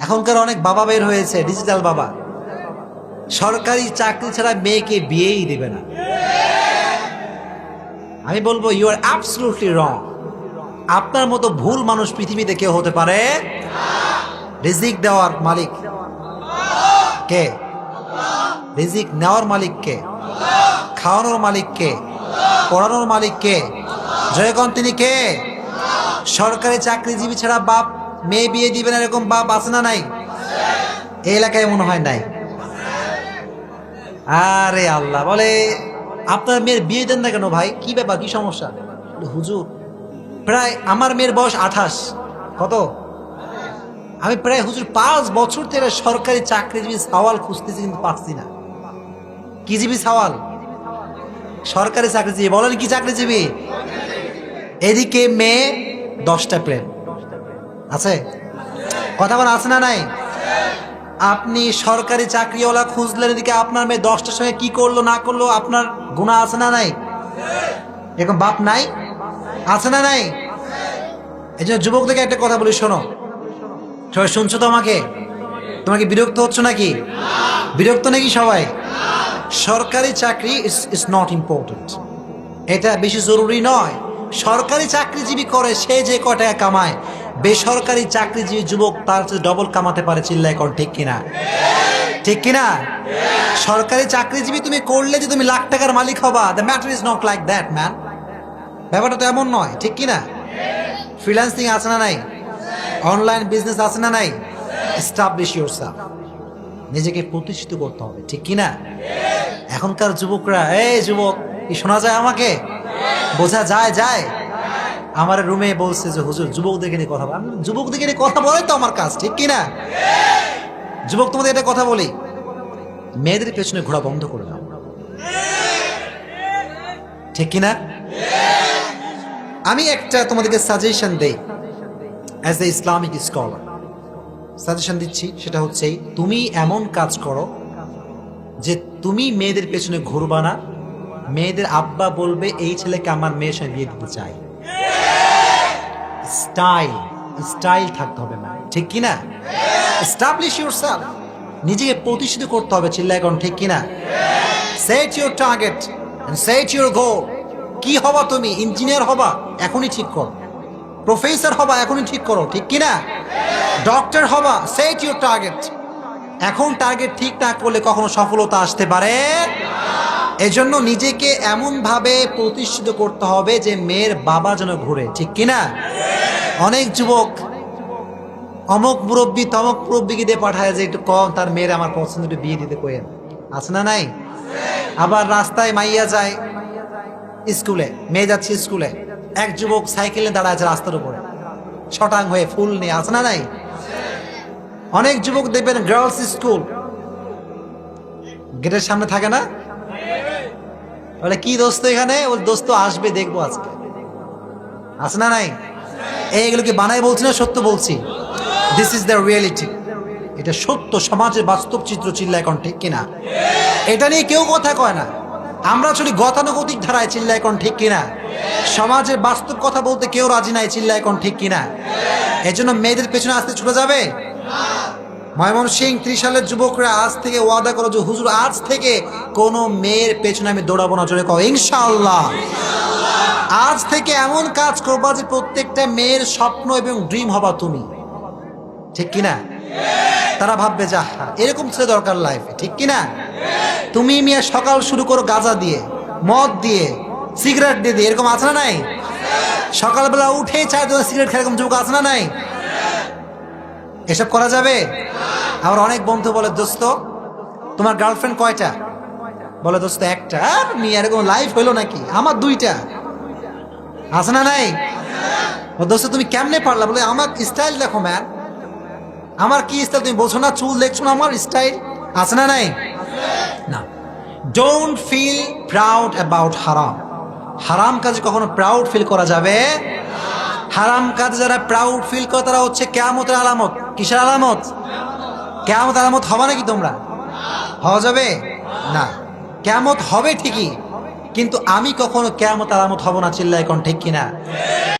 এখনকার অনেক বাবা বের হয়েছে ডিজিটাল বাবা। সরকারি চাকরি ছাড়া মেয়েকে বিয়েই দেবে না। আমি বলব ইউ আর অ্যাবসলুটলি রং আপনার মতো ভুল মানুষ পৃথিবীতে কেউ হতে পারে রিজিক দেওয়ার মালিক কে? রিজিক নেওয়ার মালিক কে? খাওয়ানোর মালিক কে? পড়ানোর মালিক কে? জয়গণ তিনি কে? সরকারি চাকরিজীবী ছাড়া বাপ মেয়ে বিয়ে দিবেন এরকম বাপ আছে না নাই? এই এলাকায় মনে হয় নাই। আরে আল্লাহ, বলে আপনার মেয়ের বিয়ে দেন না কেন ভাই? কি ব্যাপার, কি সমস্যা? হুজুর, প্রায় আমার মেয়ের বয়স আঠাশ। কত? আমি প্রায় হুজুর পাঁচ বছর থেকে সরকারি চাকরিজীবী সওয়াল খুঁজতেছি কিন্তু পাচ্ছি না। কি জীবী সওয়াল? সরকারি চাকরিজীবী। বলেন কি চাকরিজীবী? এদিকে মেয়ে দশটা প্লেন আছে? কথা বলা আছে না নাই? আপনি সরকারি চাকরিওয়ালা খুঁজলেন এদিকে আপনার মেয়ে দশটার সময় কি করল, না করল, আপনার গুণা আছে না নাই? এরকম বাপ নাই? আছে না নাই? এই জন্য যুবকদেরকে একটা কথা বলি, শোনো। সবাই শুনছো তো আমাকে? তোমাকে বিরক্ত হচ্ছ নাকি? বিরক্ত নাকি সবাই? সরকারি চাকরি ইস নট ইম্পর্টেন্ট এটা বেশি জরুরি নয়। সরকারি চাকরিজীবী করে, সে যে ক টাকা কামায় বেসরকারি চাকরিজীবী যুবক তার ডবল কামাতে পারে চিল্লায় কোন ঠিক কিনা? ঠিক কিনা? সরকারি চাকরিজীবী তুমি করলে যে তুমি লাখ টাকার মালিক হবা the matter is not like that man ব্যাপারটা তো এমন নয়, ঠিক কিনা? ফ্রিল্যান্সিং আছে না নাই? অনলাইন বিজনেস আছে না নাই? এস্টাবলিশ ইউর নিজেকে প্রতিষ্ঠিত করতে হবে, ঠিক কিনা? এখনকার যুবকরা, এই যুবক, কি শোনা যায় আমাকে? বোঝা যায় যায়। আমার রুমে বলছে যে হুজুর যুবকদেরকে নিয়ে কথা বল। আমি বললাম, যুবকদেরকে নিয়ে কথা বলে তো আমার কাজ ঠিক কিনা? যুবক তোমাদের এটা কথা বলি। মেয়েদের পেছনে ঘোরা বন্ধ করে দাও। ঠিক কিনা? আমি একটা তোমাদেরকে সাজেশন দেই as a Islamic scholar suggestion দিচ্ছি সেটা হচ্ছে তুমি এমন কাজ করো যে তুমি মেয়েদের পেছনে ঘুরবা না। মেয়েদের আব্বা বলবে এই ছেলেকে আমার মেয়ের সঙ্গে বিয়ে দিতে চাই। স্টাইল স্টাইল থাকতে হবে না ঠিক কিনা? এস্টাবলিশ ইউর নিজেকে প্রতিষ্ঠিত করতে হবে চিল্লা এখন ঠিক কিনা? Set your target set your goal কি হবা তুমি? ইঞ্জিনিয়ার হবা, এখনই ঠিক করো। প্রফেসর হবা, এখনই ঠিক করো, ঠিক কিনা? ডক্টর হবা সেট ইউর টার্গেট এখন টার্গেট ঠিক না করলে কখনো সফলতা আসতে পারে এজন্য নিজেকে এমনভাবে প্রতিষ্ঠিত করতে হবে যে মেয়ের বাবা যেন ঘুরে, ঠিক কিনা? অনেক যুবক, অমক মুরব্বী, তমক মুরব্বীকে দিয়ে পাঠায় যে একটু কম, তার মেয়ের আমার পছন্দ একটু বিয়ে দিতে কোয়েন আছে না নাই? আবার রাস্তায় মাইয়া যায় স্কুলে, মেয়ে যাচ্ছে স্কুলে। এক যুবক সাইকেলে দাঁড়ায় আছে রাস্তার উপরে। ছটাং হয়ে ফুল নিয়ে, আছে না নাই? অনেক যুবক দেখবেন গার্লস স্কুল গেটের সামনে থাকে না? বলে, কি দোস্ত এখানে? ওর দোস্ত আসবে, দেখব আজকে। আছে না নাই? এইগুলো কি বানাই বলছি না, সত্য বলছি। দিস ইজ দ্য রিয়েলিটি এটা সত্য সমাজের বাস্তব চিত্র চিল্লা এখন ঠিক কিনা? এটা নিয়ে কেউ কথা কয় না। আমরা আসলে গতানুগতিক ধারায় চিল্লা এখন ঠিক কিনা? সমাজের বাস্তব কথা বলতে কেউ রাজি নাই চিল্লা এখন ঠিক কিনা? এজন্য মেয়েদের পেছনে আসতে ছুটে যাবে? ময়মনসিং ত্রিশ সালের যুবকরা আজ থেকে ওয়াদা করো যে, হুজুর, আজ থেকে কোনো মেয়ের পেছনে আমি দৌড়াবো না। জোরে কও, ইনশাআল্লাহ। আজ থেকে এমন কাজ করবা যে প্রত্যেকটা মেয়ের স্বপ্ন এবং ড্রিম হবা তুমি। ঠিক কিনা? তারা ভাববে, যা এরকম ছেলে দরকার লাইফে ঠিক কিনা? তুমি মিয়া, সকাল শুরু করো গাঁজা দিয়ে, মদ দিয়ে সিগারেট দিয়ে দিয়ে। এরকম আছে না নাই? সকালবেলা উঠে চায় তোমার সিগারেট খায়, এরকম যুবক আছে না নাই? এসব করা যাবে? আমার অনেক বন্ধু বলে, দোস্ত, তোমার গার্লফ্রেন্ড কয়টা? বলে, দোস্ত, একটা। আর মেয়ে, এরকম লাইফ হইল নাকি? আমার দুইটা। আছে না নাই? দোস্ত, তুমি কেমনে পারলা? বলে, আমার স্টাইল দেখো ম্যান আমার কি স্টাইল তুমি বোঝো না, চুল দেখছ না, আমার স্টাইল আছে না নাই? না। ডোন্ট ফিল প্রাউড অ্যাবাউট হারাম হারাম কাজে কখনো প্রাউড ফিল করা যাবে? হারাম কাজে যারা প্রাউড ফিল করে, তারা হচ্ছে কেয়ামতের আলামত। কিসের আলামত? কেয়ামত আলামত হবে নাকি তোমরা? হওয়া যাবে? না। কেয়ামত হবে ঠিকই। কিন্তু আমি কখনো কেয়ামত আলামত হব না চিল্লায় কোন ঠিক কিনা?